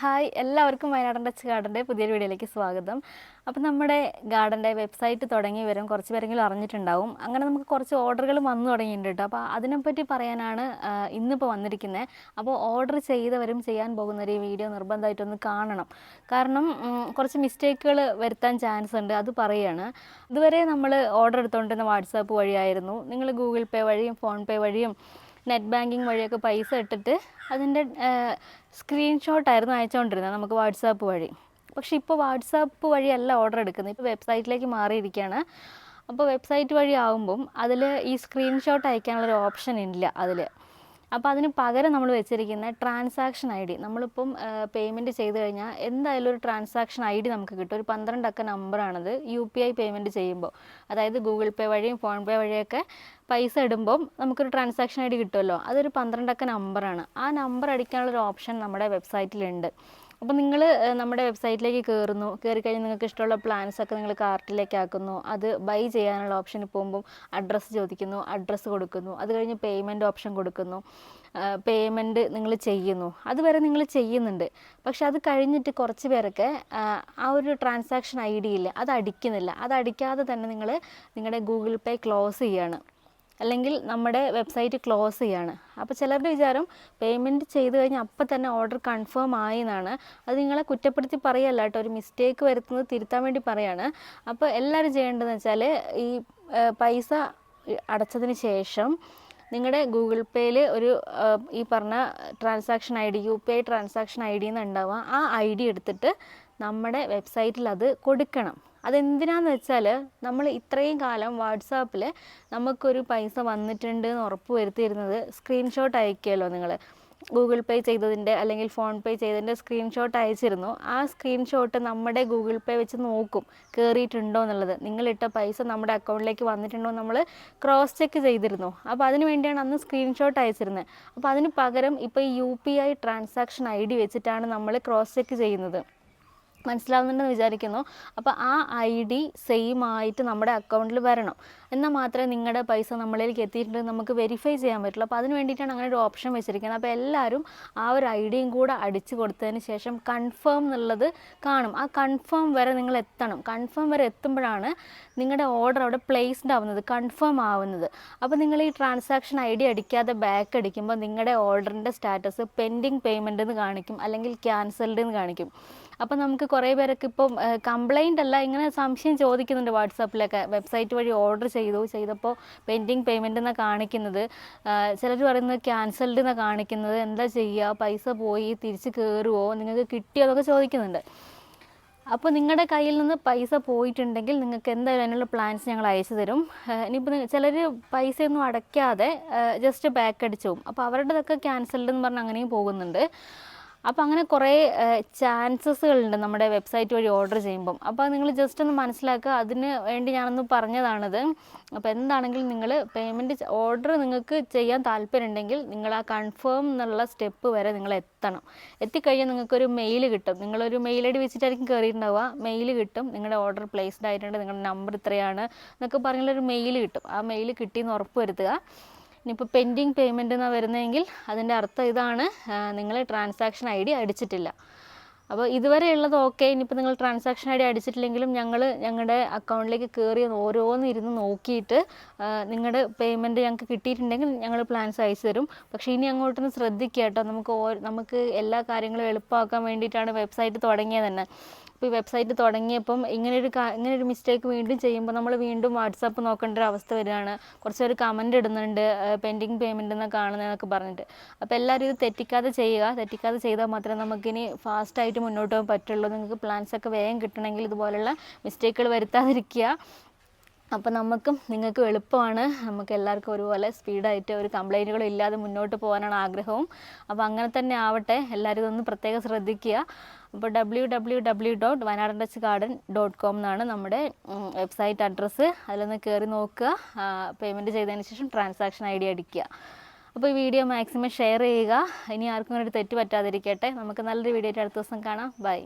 Hi എല്ലാവർക്കും വയനാടൻ touch ഗാർഡന്റെ പുതിയൊരു വീഡിയോയിലേക്ക് സ്വാഗതം. അപ്പം നമ്മുടെ ഗാർഡന്റെ വെബ്സൈറ്റ് തുടങ്ങി വരും കുറച്ച് പേരെങ്കിലും അറിഞ്ഞിട്ടുണ്ടാവും. അങ്ങനെ നമുക്ക് കുറച്ച് ഓർഡറുകൾ വന്നു തുടങ്ങിയിട്ടുണ്ട് കേട്ടോ. അപ്പോൾ അതിനെപ്പറ്റി പറയാനാണ് ഇന്നിപ്പോൾ വന്നിരിക്കുന്നത്. അപ്പോൾ ഓർഡർ ചെയ്തവരും ചെയ്യാൻ പോകുന്ന ഈ വീഡിയോ നിർബന്ധമായിട്ടൊന്ന് കാണണം. കാരണം കുറച്ച് മിസ്റ്റേക്കുകൾ വരുത്താൻ ചാൻസ് ഉണ്ട്. അത് പറയുകയാണ് ഇതുവരെ നമ്മൾ ഓർഡർ എടുത്തുകൊണ്ടിരുന്ന വാട്സാപ്പ് വഴിയായിരുന്നു. നിങ്ങൾ ഗൂഗിൾ പേ വഴിയും ഫോൺ പേ വഴിയും നെറ്റ് ബാങ്കിങ് വഴിയൊക്കെ പൈസ ഇട്ടിട്ട് അതിന്റെ സ്ക്രീൻഷോട്ടായിരുന്നു അയച്ചുകൊണ്ടിരുന്നത് നമുക്ക് വാട്സാപ്പ് വഴി. പക്ഷേ ഇപ്പോൾ വാട്സാപ്പ് വഴിയല്ല ഓർഡർ എടുക്കുന്നത്. ഇപ്പോൾ വെബ്സൈറ്റിലേക്ക് മാറിയിരിക്കുകയാണ്. അപ്പോൾ വെബ്സൈറ്റ് വഴി ആകുമ്പം അതിൽ ഈ സ്ക്രീൻഷോട്ട് അയക്കാനുള്ളൊരു ഓപ്ഷൻ ഇല്ല അതിൽ. അപ്പോൾ അതിന് പകരം നമ്മൾ വെച്ചിരിക്കുന്ന ട്രാൻസാക്ഷൻ ഐ ഡി നമ്മളിപ്പം പേയ്മെന്റ് ചെയ്ത് കഴിഞ്ഞാൽ എന്തായാലും ഒരു ട്രാൻസാക്ഷൻ ഐ ഡി നമുക്ക് കിട്ടും. ഒരു പന്ത്രണ്ടക്ക നമ്പറാണത് യു പി ഐ പേയ്മെന്റ് ചെയ്യുമ്പോൾ അതായത് ഗൂഗിൾ പേ വഴിയും ഫോൺ പേ വഴിയൊക്കെ പൈസ ഇടുമ്പം നമുക്കൊരു ട്രാൻസാക്ഷൻ ഐ ഡി കിട്ടുമല്ലോ. അതൊരു പന്ത്രണ്ടക്ക നമ്പറാണ് ആ നമ്പർ അടിക്കാനുള്ളൊരു ഓപ്ഷൻ നമ്മുടെ വെബ്സൈറ്റിലുണ്ട് അപ്പോൾ നിങ്ങൾ നമ്മുടെ വെബ്സൈറ്റിലേക്ക് കയറുന്നു കയറി കഴിഞ്ഞ് നിങ്ങൾക്ക് ഇഷ്ടമുള്ള പ്ലാൻസ് ഒക്കെ നിങ്ങൾ കാർട്ടിലേക്ക് ആക്കുന്നു. അത് ബൈ ചെയ്യാനുള്ള ഓപ്ഷൻ പോകുമ്പോൾ അഡ്രസ്സ് ചോദിക്കുന്നു അഡ്രസ്സ് കൊടുക്കുന്നു. അത് കഴിഞ്ഞ് പേയ്മെന്റ് ഓപ്ഷൻ കൊടുക്കുന്നു. പേയ്മെന്റ് നിങ്ങൾ ചെയ്യുന്നു. അതുവരെ നിങ്ങൾ ചെയ്യുന്നുണ്ട്. പക്ഷെ അത് കഴിഞ്ഞിട്ട് കുറച്ച് പേരൊക്കെ ആ, ഒരു ട്രാൻസാക്ഷൻ ഐ ഡി ഇല്ല. അത് അടിക്കുന്നില്ല. അത് അടിക്കാതെ തന്നെ നിങ്ങൾ നിങ്ങളുടെ ഗൂഗിൾ പേ ക്ലോസ് ചെയ്യാണ്. അല്ലെങ്കിൽ നമ്മുടെ വെബ്സൈറ്റ് ക്ലോസ് ചെയ്യാണ്. അപ്പോൾ ചിലരുടെ വിചാരം പേയ്മെന്റ് ചെയ്ത് കഴിഞ്ഞാൽ അപ്പം തന്നെ ഓർഡർ കൺഫേം ആയി എന്നാണ്. അത് നിങ്ങളെ കുറ്റപ്പെടുത്തി പറയല്ല കേട്ടോ. ഒരു മിസ്റ്റേക്ക് വരുത്തുന്നത് തിരുത്താൻ വേണ്ടി പറയാണ്. അപ്പോൾ എല്ലാവരും ചെയ്യേണ്ടതെന്ന് വെച്ചാൽ ഈ പൈസ അടച്ചതിന് ശേഷം നിങ്ങളുടെ ഗൂഗിൾ പേയിൽ ഒരു ഈ പറഞ്ഞ transaction I D U P I transaction I D എന്നുണ്ടാവുക ആ ഐ ഡി എടുത്തിട്ട് നമ്മുടെ വെബ്സൈറ്റിൽ അത് കൊടുക്കണം. അതെന്തിനാന്ന് വെച്ചാൽ നമ്മൾ ഇത്രയും കാലം വാട്സാപ്പിൽ നമുക്കൊരു പൈസ വന്നിട്ടുണ്ട് എന്ന് ഉറപ്പ് വരുത്തിയിരുന്നത് സ്ക്രീൻഷോട്ട് അയക്കുമല്ലോ നിങ്ങൾ ഗൂഗിൾ പേ ചെയ്തതിന്റെ അല്ലെങ്കിൽ ഫോൺ പേ ചെയ്തതിന്റെ സ്ക്രീൻഷോട്ട് അയച്ചിരുന്നു. ആ സ്ക്രീൻഷോട്ട് നമ്മുടെ ഗൂഗിൾ പേ വെച്ച് നോക്കും കയറിയിട്ടുണ്ടോ എന്നുള്ളത്. നിങ്ങളിട്ട പൈസ നമ്മുടെ അക്കൗണ്ടിലേക്ക് വന്നിട്ടുണ്ടോ നമ്മൾ ക്രോസ് ചെക്ക് ചെയ്തിരുന്നു. അപ്പോൾ അതിന് വേണ്ടിയാണ് അന്ന് സ്ക്രീൻഷോട്ട് അയച്ചിരുന്നത് അപ്പോൾ അതിന് പകരം ഇപ്പോൾ ഈ U P I transaction I D വെച്ചിട്ടാണ് നമ്മൾ ക്രോസ് ചെക്ക് ചെയ്യുന്നത്. മനസ്സിലാവുന്നുണ്ടെന്ന് വിചാരിക്കുന്നു. അപ്പോൾ ആ ഐ ഡി സെയിം ആയിട്ട് നമ്മുടെ അക്കൗണ്ടിൽ വരണം. എന്നാൽ മാത്രമേ നിങ്ങളുടെ പൈസ നമ്മളിലേക്ക് എത്തിയിട്ടുണ്ടെങ്കിൽ നമുക്ക് വെരിഫൈ ചെയ്യാൻ പറ്റുള്ളൂ. അപ്പോൾ അതിന് വേണ്ടിയിട്ടാണ് അങ്ങനെ ഒരു ഓപ്ഷൻ വെച്ചിരിക്കുന്നത്. അപ്പോൾ എല്ലാവരും ആ ഒരു ഐ ഡിയും കൂടെ അടിച്ചു കൊടുത്തതിന് ശേഷം കൺഫേം എന്നുള്ളത് കാണും. ആ കൺഫേം വരെ നിങ്ങൾ എത്തണം. കൺഫേം വരെ എത്തുമ്പോഴാണ് നിങ്ങളുടെ ഓർഡർ അവിടെ പ്ലേസ്ഡ് ആവുന്നത് കൺഫേം ആവുന്നത്. അപ്പോൾ നിങ്ങൾ ഈ ട്രാൻസാക്ഷൻ ഐ ഡി അടിക്കാതെ ബാക്ക് അടിക്കുമ്പോൾ നിങ്ങളുടെ ഓർഡറിന്റെ സ്റ്റാറ്റസ് പെൻഡിങ് പേയ്മെന്റ് എന്ന് കാണിക്കും. അല്ലെങ്കിൽ ക്യാൻസൽഡ് എന്ന് കാണിക്കും. അപ്പോൾ നമുക്ക് കുറേ പേരൊക്കെ ഇപ്പം കംപ്ലൈന്റ് അല്ല ഇങ്ങനെ സംശയം ചോദിക്കുന്നുണ്ട് വാട്സാപ്പിലൊക്കെ. വെബ്സൈറ്റ് വഴി ഓർഡർ ചെയ്തു ചെയ്തപ്പോൾ പെൻഡിങ് പേയ്മെന്റ് എന്നാണ് കാണിക്കുന്നത്. ചിലർ പറയുന്നത് ക്യാൻസൽഡ് എന്നാണ് കാണിക്കുന്നത്. എന്താ ചെയ്യുക പൈസ പോയി തിരിച്ച് കയറുമോ നിങ്ങൾക്ക് കിട്ടിയോ? എന്നൊക്കെ ചോദിക്കുന്നുണ്ട്. അപ്പോൾ നിങ്ങളുടെ കയ്യിൽ നിന്ന് പൈസ പോയിട്ടുണ്ടെങ്കിൽ നിങ്ങൾക്ക് എന്തായാലും അതിനുള്ള പ്ലാൻസ് ഞങ്ങൾ അയച്ചു തരും. ഇനിയിപ്പോൾ ചിലർ പൈസയൊന്നും അടയ്ക്കാതെ ജസ്റ്റ് ബാക്ക് അടിച്ചു പോകും അപ്പോൾ അവരുടെതൊക്കെ ക്യാൻസൽഡ് എന്ന് പറഞ്ഞ് അങ്ങനെയും പോകുന്നുണ്ട്. അപ്പോൾ അങ്ങനെ കുറേ ചാൻസസുകളുണ്ട് നമ്മുടെ വെബ്സൈറ്റ് വഴി ഓർഡർ ചെയ്യുമ്പം. അപ്പോൾ നിങ്ങൾ ജസ്റ്റ് ഒന്ന് മനസ്സിലാക്കുക. അതിന് വേണ്ടി ഞാനൊന്ന് പറഞ്ഞതാണത്. അപ്പോൾ എന്താണെങ്കിലും നിങ്ങൾ പേയ്മെന്റ് ഓർഡർ നിങ്ങൾക്ക് ചെയ്യാൻ താല്പര്യമുണ്ടെങ്കിൽ നിങ്ങൾ ആ കൺഫേം എന്നുള്ള സ്റ്റെപ്പ് വരെ നിങ്ങൾ എത്തണം. എത്തിക്കഴിഞ്ഞാൽ നിങ്ങൾക്കൊരു മെയിൽ കിട്ടും. നിങ്ങളൊരു മെയിൽ ഐ ഡി വെച്ചിട്ടായിരിക്കും കയറിയിട്ടുണ്ടാവുക മെയിൽ കിട്ടും. നിങ്ങളുടെ ഓർഡർ പ്ലേസ്ഡ് ആയിട്ടുണ്ട്. നിങ്ങളുടെ നമ്പർ ഇത്രയാണ്. എന്നൊക്കെ പറഞ്ഞുള്ളൊരു മെയിൽ കിട്ടും. ആ മെയിൽ കിട്ടിയെന്ന് ഉറപ്പ് വരുത്തുക. ഇനിയിപ്പോൾ പെൻഡിങ് പേയ്മെന്റ് എന്നാണ് വരുന്നതെങ്കിൽ അതിന്റെ അർത്ഥം ഇതാണ് നിങ്ങൾ ട്രാൻസാക്ഷൻ ഐ ഡി അടിച്ചിട്ടില്ല. അപ്പോൾ ഇതുവരെ ഉള്ളത് ഓക്കെ ഇനിയിപ്പോൾ നിങ്ങൾ ട്രാൻസാക്ഷൻ ഐ ഡി അടിച്ചിട്ടില്ലെങ്കിലും ഞങ്ങൾ ഞങ്ങളുടെ അക്കൗണ്ടിലേക്ക് കയറി ഓരോന്ന് ഇരുന്ന് നോക്കിയിട്ട് നിങ്ങളുടെ പേയ്മെന്റ് ഞങ്ങൾക്ക് കിട്ടിയിട്ടുണ്ടെങ്കിൽ ഞങ്ങൾ പ്ലാൻസ് അയച്ചു തരും. പക്ഷേ ഇനി അങ്ങോട്ടൊന്ന് ശ്രദ്ധിക്കുക കേട്ടോ. നമുക്ക് നമുക്ക് എല്ലാ കാര്യങ്ങളും എളുപ്പമാക്കാൻ വേണ്ടിയിട്ടാണ് വെബ്സൈറ്റ് തുടങ്ങിയത് തന്നെ. ഇപ്പോൾ ഈ വെബ്സൈറ്റ് തുടങ്ങിയപ്പം ഇങ്ങനൊരു കാ- ഇങ്ങനൊരു മിസ്റ്റേക്ക് വീണ്ടും ചെയ്യുമ്പോൾ നമ്മൾ വീണ്ടും വാട്സാപ്പ് നോക്കേണ്ട ഒരു അവസ്ഥ വരികയാണ്. കുറച്ച് പേര് കമന്റ് ഇടുന്നുണ്ട് പെൻഡിങ് പേയ്മെന്റ് എന്നൊക്കെ കാണുന്നതെന്നൊക്കെ പറഞ്ഞിട്ട്. അപ്പോൾ എല്ലാവരും ഇത് തെറ്റിക്കാതെ ചെയ്യുക. തെറ്റിക്കാതെ ചെയ്താൽ മാത്രമേ നമുക്കിനി ഫാസ്റ്റായിട്ട് മുന്നോട്ട് പോകാൻ പറ്റുള്ളൂ. നിങ്ങൾക്ക് പ്ലാൻസ് ഒക്കെ വേഗം കിട്ടണമെങ്കിൽ ഇതുപോലുള്ള മിസ്റ്റേക്കുകൾ വരുത്താതിരിക്കുക. അപ്പോൾ നമുക്കും നിങ്ങൾക്കും എളുപ്പമാണ്. നമുക്ക് എല്ലാവർക്കും ഒരുപോലെ സ്പീഡായിട്ട് ഒരു കംപ്ലൈന്റുകളും ഇല്ലാതെ മുന്നോട്ട് പോകാനാണ് ആഗ്രഹവും. അപ്പോൾ അങ്ങനെ തന്നെ ആവട്ടെ. എല്ലാവരും ഇതൊന്ന് പ്രത്യേകം ശ്രദ്ധിക്കുക. അപ്പോൾ W W W dot Wayanadan touch garden dot com എന്നാണ് നമ്മുടെ വെബ്സൈറ്റ് അഡ്രസ്സ് അതിലൊന്ന് കയറി നോക്കുക. പേയ്മെന്റ് ചെയ്തതിന് ശേഷം ട്രാൻസാക്ഷൻ ഐ ഡി അടിക്കുക. അപ്പോൾ ഈ വീഡിയോ മാക്സിമം ഷെയർ ചെയ്യുക. ഇനി ആർക്കും ഒരു തെറ്റ് പറ്റാതിരിക്കട്ടെ. നമുക്ക് നല്ലൊരു വീഡിയോ അടുത്ത ദിവസം കാണാം. ബൈ